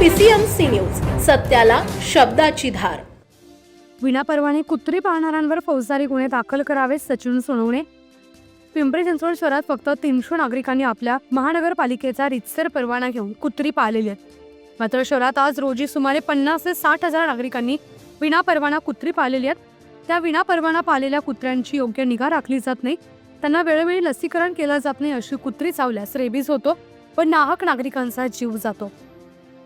PCMC news सत्याला शब्दाची धार. विनापरवाने कुत्री पाळणाऱ्यांवर फौजदारी गुन्हे दाखल करावेत सचिन सोनवणे. पिंपरी चिंचवड शहरात फक्त तीनशे नागरिकांनी आपल्या महानगरपालिकेचा रितसर परवाना घेऊन कुत्री पाळलेली आहेत. मात्र शहरात आज रोजी सुमारे पन्नास ते साठ हजार नागरिकांनी विनापरवाना कुत्री पाळलेली आहेत. त्या विनापरवाना पाळलेल्या कुत्र्यांची योग्य निगा राखली जात नाही. त्यांना वेळोवेळी लसीकरण केलं जात नाही अशी कुत्री चावल्यास रेबीज होतो पण नाहक नागरिकांचा जीव जातो.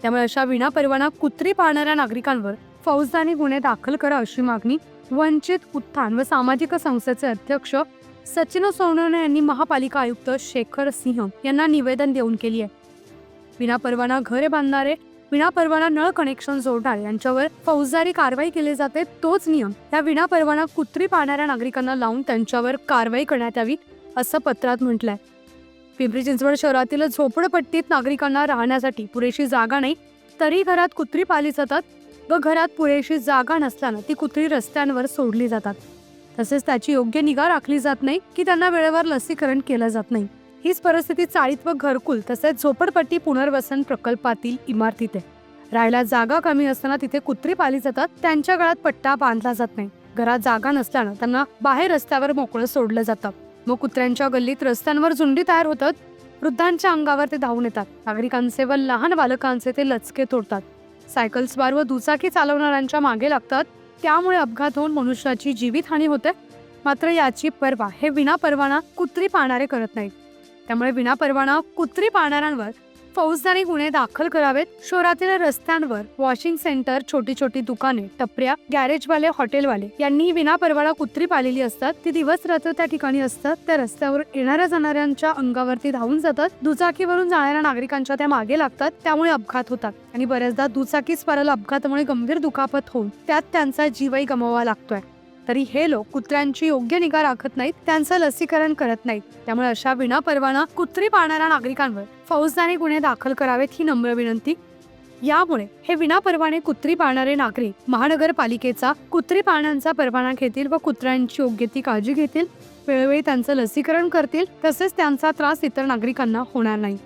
त्यामुळे अशा विनापरवाना कुत्री पाळणाऱ्या नागरिकांवर फौजदारी गुन्हे दाखल करा अशी मागणी वंचित उत्थान व सामाजिक संस्थेचे अध्यक्ष सचिन सोनवणे यांनी महापालिका आयुक्त शेखर सिंह यांना निवेदन देऊन केली आहे. विनापरवाना घरे बांधणारे विनापरवाना नळ कनेक्शन जोडणारे यांच्यावर फौजदारी कारवाई केली जाते तोच नियम या विनापरवाना कुत्री पाळणाऱ्या नागरिकांना लावून त्यांच्यावर कारवाई करण्यात यावी असं पत्रात म्हटलंय. पिंपरी चिंचवड शहरातील झोपडपट्टीत नागरिकांना राहण्यासाठी पुरेशी जागा नाही तरी घरात कुत्री पाळली जातात व घरात पुरेशी जागा नसल्यानं ती कुत्री रस्त्यांवर सोडली जातात. तसेच त्याची योग्य निगा राखली जात नाही की त्यांना वेळेवर लसीकरण केलं जात नाही. हीच परिस्थिती चाळीत व घरकुल तसेच झोपडपट्टी पुनर्वसन प्रकल्पातील इमारतीत आहे. राहायला जागा कमी असताना तिथे कुत्री पाळली जातात त्यांच्या गळ्यात पट्टा बांधला जात नाही. घरात जागा नसल्यानं त्यांना बाहेर रस्त्यावर मोकळं सोडलं जातं. मग कुत्र्यांच्या गल्लीत रस्त्यांवर झुंडी तयार होतात. वृद्धांच्या अंगावर ते धावून येतात. नागरिकांचे व लहान बालकांचे ते लचके तोडतात. सायकल स्वार व दुचाकी चालवणाऱ्यांच्या मागे लागतात. त्यामुळे अपघात होऊन मनुष्याची जीवितहानी होते. मात्र याची पर्वा हे विनापरवाना कुत्री पाळणारे करत नाहीत. त्यामुळे विनापरवाना कुत्री पाळणाऱ्यांवर फौजदारी गुन्हे दाखल करावेत. शहरातील रस्त्यांवर वॉशिंग सेंटर छोटी छोटी दुकाने टपऱ्या गॅरेजवाले हॉटेलवाले यांनी विनापरवाना कुत्री पाळलेली असतात. ती दिवस रात्र त्या ठिकाणी असतात. त्या रस्त्यावर येणाऱ्या जाणाऱ्यांच्या अंगावरती धावून जातात. दुचाकीवरून जाणाऱ्या नागरिकांच्या त्या मागे लागतात. त्यामुळे अपघात होतात. आणि बऱ्याचदा दुचाकी स्वाराला अपघातामुळे गंभीर दुखापत होऊन त्यात त्यांचा जीवही गमवावा लागतोय. तरी हे लोक कुत्र्यांची योग्य निगा राखत नाहीत त्यांचं लसीकरण करत नाहीत. त्यामुळे अशा विनापरवाना कुत्री पाळणाऱ्या नागरिकांवर फौजदारी गुन्हे दाखल करावेत ही नम्र विनंती. यामुळे हे विनापरवाने कुत्री पाळणारे नागरिक महानगरपालिकेचा कुत्री पाळण्यांचा परवाना घेतील व कुत्र्यांची योग्य ती काळजी घेतील वेळोवेळी त्यांचं लसीकरण करतील तसेच त्यांचा त्रास इतर नागरिकांना होणार नाही.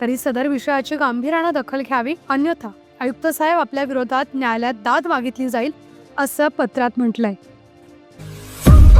तरी सदर विषयाची गांभीर्यानं दखल घ्यावी अन्यथा आयुक्त साहेब आपल्या विरोधात न्यायालयात दाद मागितली जाईल असं पत्रात म्हटलंय.